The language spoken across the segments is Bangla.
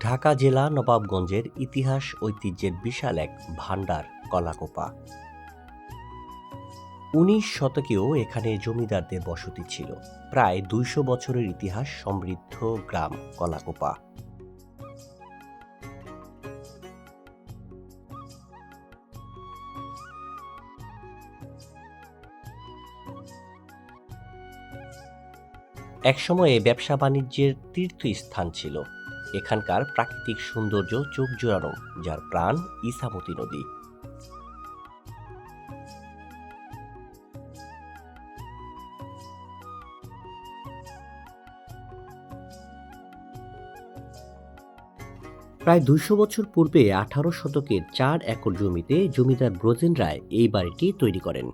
ঢাকা জেলা নবাবগঞ্জের ইতিহাস ঐতিহ্যের বিশাল এক ভাণ্ডার কলাকোপা। উনিশ শতকেও এখানে জমিদারদের বসতি ছিল। প্রায় দুইশো বছরের ইতিহাস সমৃদ্ধ গ্রাম কলাকোপা। একসময়ে ব্যবসা বাণিজ্যের তীর্থস্থান ছিল। এখানকার প্রাকৃতিক সৌন্দর্য চোখ জোড়ানো, যার প্রাণ ইসামতি নদী। প্রায় দুইশো বছর পূর্বে আঠারো শতকের চার একর জমিতে জমিদার ব্রজেন রায় এই বাড়িটি তৈরি করেন।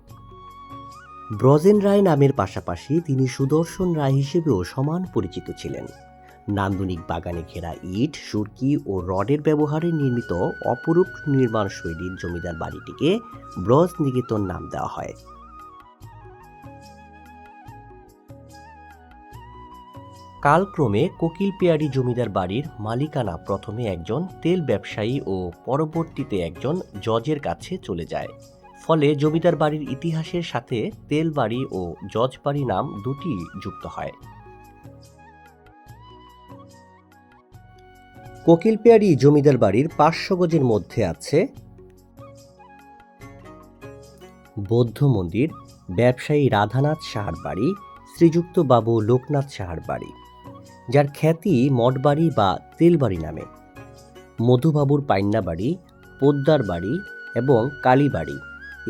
ব্রজেন রায় নামের পাশাপাশি তিনি সুদর্শন রায় হিসেবেও সমান পরিচিত ছিলেন। নান্দনিক বাগানে ঘেরা ইট, সুরকি ও রডের ব্যবহারে নির্মিত অপরূপ নির্মাণ শৈলীর জমিদার বাড়িটিকে ব্রজ নিকেতন নাম দেওয়া হয়। কালক্রমে কোকিল পেয়ারি জমিদার বাড়ির মালিকানা প্রথমে একজন তেল ব্যবসায়ী ও পরবর্তীতে একজন জজের কাছে চলে যায়। ফলে জমিদার বাড়ির ইতিহাসের সাথে তেল বাড়ি ও জজ বাড়ি নাম দুটি যুক্ত হয়। কোকিল পেয়ারি জমিদার বাড়ির পাঁচশো গজের মধ্যে আছে বৌদ্ধ মন্দির, ব্যবসায়ী রাধানাথ সাহার বাড়ি, শ্রীযুক্ত বাবু লোকনাথ সাহার বাড়ি, যার খ্যাতি মঠবাড়ি বা তেলবাড়ি নামে। মধুবাবুর পাইন্না বাড়ি, পোদ্দার বাড়ি এবং কালীবাড়ি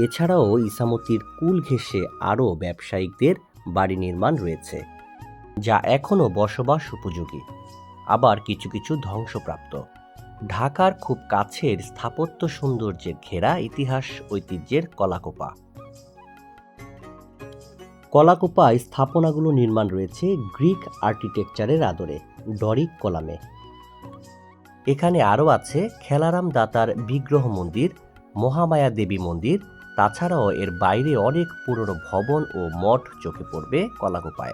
এছাড়াও ইসামতির কুল ঘেঁষে আরও ব্যবসায়িকদের বাড়ি নির্মাণ রয়েছে, যা এখনও বসবাস উপযোগী। আবার কিছু কিছু ধ্বংসপ্রাপ্ত। ঢাকার খুব কাছের স্থাপত্য সৌন্দর্যের ঘেরা ইতিহাস ঐতিহ্যের কলাকোপা। কলাকোপায় স্থাপনাগুলো নির্মাণ রয়েছে গ্রিক আর্কিটেকচারের আদরে, ডরিক কলামে। এখানে আরও আছে খেলারাম দাতার বিগ্রহ মন্দির, মহামায়া দেবী মন্দির, তাছাড়াও এর বাইরে অনেক পুরনো ভবন ও মঠ চোখে পড়বে কলাকোপায়।